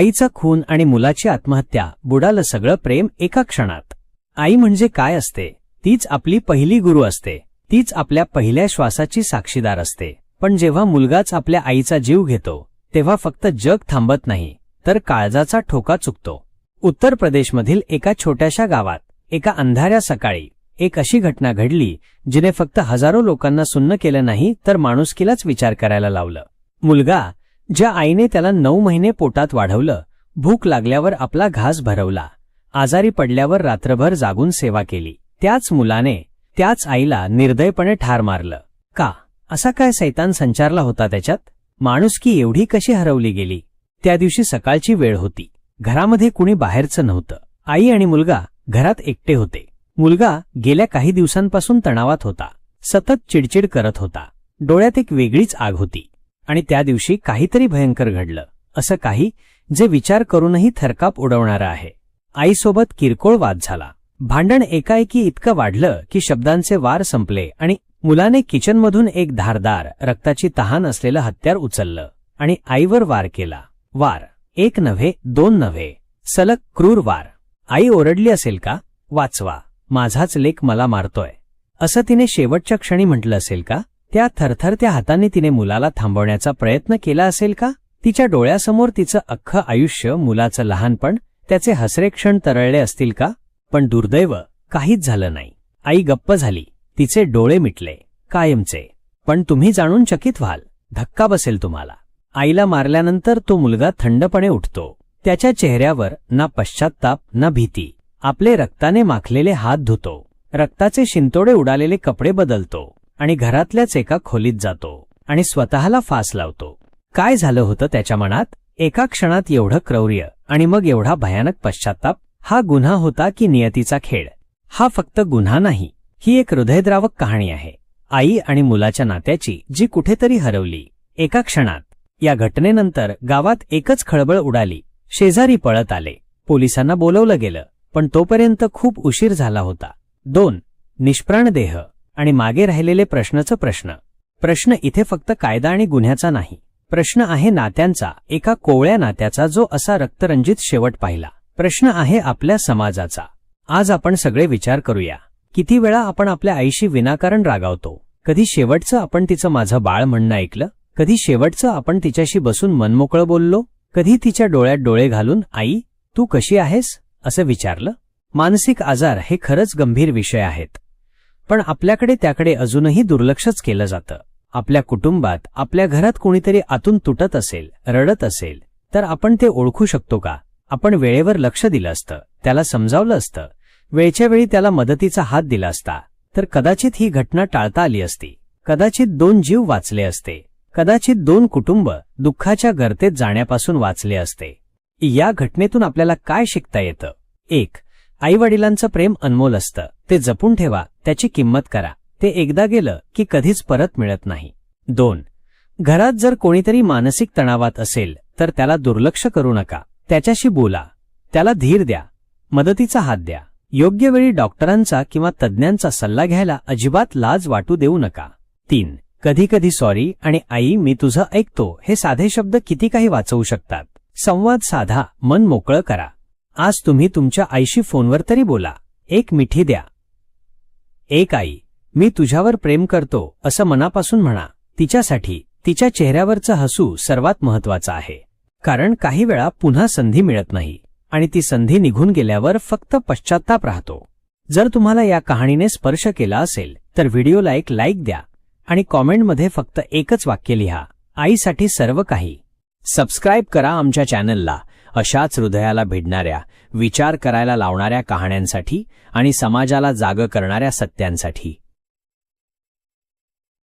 आईचा खून आणि मुलाची आत्महत्या बुडालं सगळं प्रेम एका क्षणात. आई म्हणजे काय असते? तीच आपली पहिली गुरु असते. तीच आपल्या पहिल्या श्वासाची साक्षीदार असते. पण जेव्हा मुलगाच आपल्या आईचा जीव घेतो तेव्हा फक्त जग थांबत नाही तर काळजाचा ठोका चुकतो. उत्तर प्रदेशमधील एका छोट्याशा गावात एका अंधाऱ्या सकाळी एक अशी घटना घडली जिने फक्त हजारो लोकांना सुन्न केलं नाही तर माणुसकीलाच विचार करायला लावलं. मुलगा ज्या आईने त्याला नऊ महिने पोटात वाढवलं भूक लागल्यावर आपला घास भरवला आजारी पडल्यावर रात्रभर जागून सेवा केली. त्याच मुलाने त्याच आईला निर्दयपणे ठार मारलं. का? असा काय सैतान संचारला होता त्याच्यात? माणुसकी एवढी कशी हरवली गेली? त्या दिवशी सकाळची वेळ होती. घरामध्ये कुणी बाहेरचं नव्हतं. आई आणि मुलगा घरात एकटे होते. मुलगा गेल्या काही दिवसांपासून तणावात होता. सतत चिडचिड करत होता. डोळ्यात एक वेगळीच आग होती. आणि त्या दिवशी काहीतरी भयंकर घडलं. असं काही जे विचार करूनही थरकाप उडवणारं आहे. आईसोबत किरकोळ वाद झाला. भांडण एकाएकी इतकं वाढलं की शब्दांचे वार संपले आणि मुलाने किचनमधून एक धारदार रक्ताची तहान असलेलं हत्यार उचललं आणि आईवर वार केला. वार. एक नव्हे दोन नव्हे. सलग क्रूर वार. आई ओरडली असेल का? वाचवा. माझाच लेख मला मारतोय. असं तिने शेवटच्या क्षणी म्हटलं असेल का? त्या थरथरत्या हाताने तिने मुलाला थांबवण्याचा प्रयत्न केला असेल का? तिच्या डोळ्यासमोर तिचं अख्खं आयुष्य मुलाचं लहानपण त्याचे हसरे क्षण तरळले असतील का? पण दुर्दैव काहीच झालं नाही. आई गप्प झाली. तिचे डोळे मिटले. कायमचे. पण तुम्ही जाणून चकित व्हाल. धक्का बसेल तुम्हाला. आईला मारल्यानंतर तो मुलगा थंडपणे उठतो. त्याच्या चेहऱ्यावर ना पश्चात्ताप ना भीती. आपले रक्ताने माखलेले हात धुतो. रक्ताचे शिंतोडे उडालेले कपडे बदलतो. आणि घरातल्याच एका खोलीत जातो आणि स्वतःला फास लावतो. काय झालं होतं त्याच्या मनात? एका क्षणात एवढं क्रौर्य आणि मग एवढा भयानक पश्चाताप हा गुन्हा होता की नियतीचा खेळ? हा फक्त गुन्हा नाही ही एक हृदयद्रावक कहाणी आहे. आई आणि मुलाच्या नात्याची जी कुठेतरी हरवली. एका क्षणात या घटनेनंतर गावात एकच खळबळ उडाली. शेजारी पळत आले. पोलिसांना बोलवलं गेलं पण तोपर्यंत खूप उशीर झाला होता. दोन निष्प्राण देह. आणि मागे राहिलेले प्रश्नचं प्रश्न. प्रश्न इथे फक्त कायदा आणि गुन्ह्याचा नाही. प्रश्न आहे नात्यांचा एका कोवळ्या नात्याचा जो असा रक्तरंजित शेवट पाहिला. प्रश्न आहे आपल्या समाजाचा. आज आपण सगळे विचार करूया. किती वेळा आपण आपल्या आईशी विनाकारण रागावतो? कधी शेवटचं आपण तिचं माझं बाळ म्हणणं ऐकलं? कधी शेवटचं आपण तिच्याशी बसून मनमोकळं बोललो? कधी तिच्या डोळ्यात डोळे घालून आई तू कशी आहेस? असं विचारलं? मानसिक आजार हे खरंच गंभीर विषय आहेत. पण आपल्याकडे त्याकडे अजूनही दुर्लक्षच केलं जातं. आपल्या कुटुंबात आपल्या घरात कोणीतरी आतून तुटत असेल रडत असेल तर आपण ते ओळखू शकतो का? आपण वेळेवर लक्ष दिलं असतं त्याला समजावलं असतं. वेळच्या वेळी त्याला मदतीचा हात दिला असता तर कदाचित ही घटना टाळता आली असती. कदाचित दोन जीव वाचले असते. कदाचित दोन कुटुंब दुःखाच्या गर्तेत जाण्यापासून वाचले असते. या घटनेतून आपल्याला काय शिकता येतं? एक आईवडिलांचं प्रेम अनमोल असतं. ते जपून ठेवा त्याची किंमत करा. ते एकदा गेलं की कधीच परत मिळत नाही. दोन. घरात जर कोणीतरी मानसिक तणावात असेल तर त्याला दुर्लक्ष करू नका. त्याच्याशी बोला. त्याला धीर द्या. मदतीचा हात द्या. योग्य वेळी डॉक्टरांचा किंवा तज्ज्ञांचा सल्ला घ्यायला अजिबात लाज वाटू देऊ नका. तीन. कधी कधी सॉरी आणि आई मी तुझं ऐकतो हे साधे शब्द किती काही वाचवू शकतात. संवाद साधा मन मोकळं करा. आज तुम्ही तुमच्या आईशी फोनवर तरी बोला. एक मिठी द्या. एक आई मी तुझ्यावर प्रेम करतो असं मनापासून म्हणा. तिच्यासाठी तिच्या चेहऱ्यावरचं हसू सर्वात महत्वाचं आहे. कारण काही वेळा पुन्हा संधी मिळत नाही आणि ती संधी निघून गेल्यावर फक्त पश्चाताप राहतो. जर तुम्हाला या कहाणीने स्पर्श केला असेल तर व्हिडिओला एक लाईक द्या आणि कॉमेंटमध्ये फक्त एकच वाक्य लिहा आईसाठी सर्व काही. सबस्क्राईब करा आमच्या चॅनलला. अशाच हृदयाला भिडणाऱ्या विचार करायला लावणाऱ्या कहाण्यांसाठी आणि समाजाला जाग करणाऱ्या सत्यांसाठी.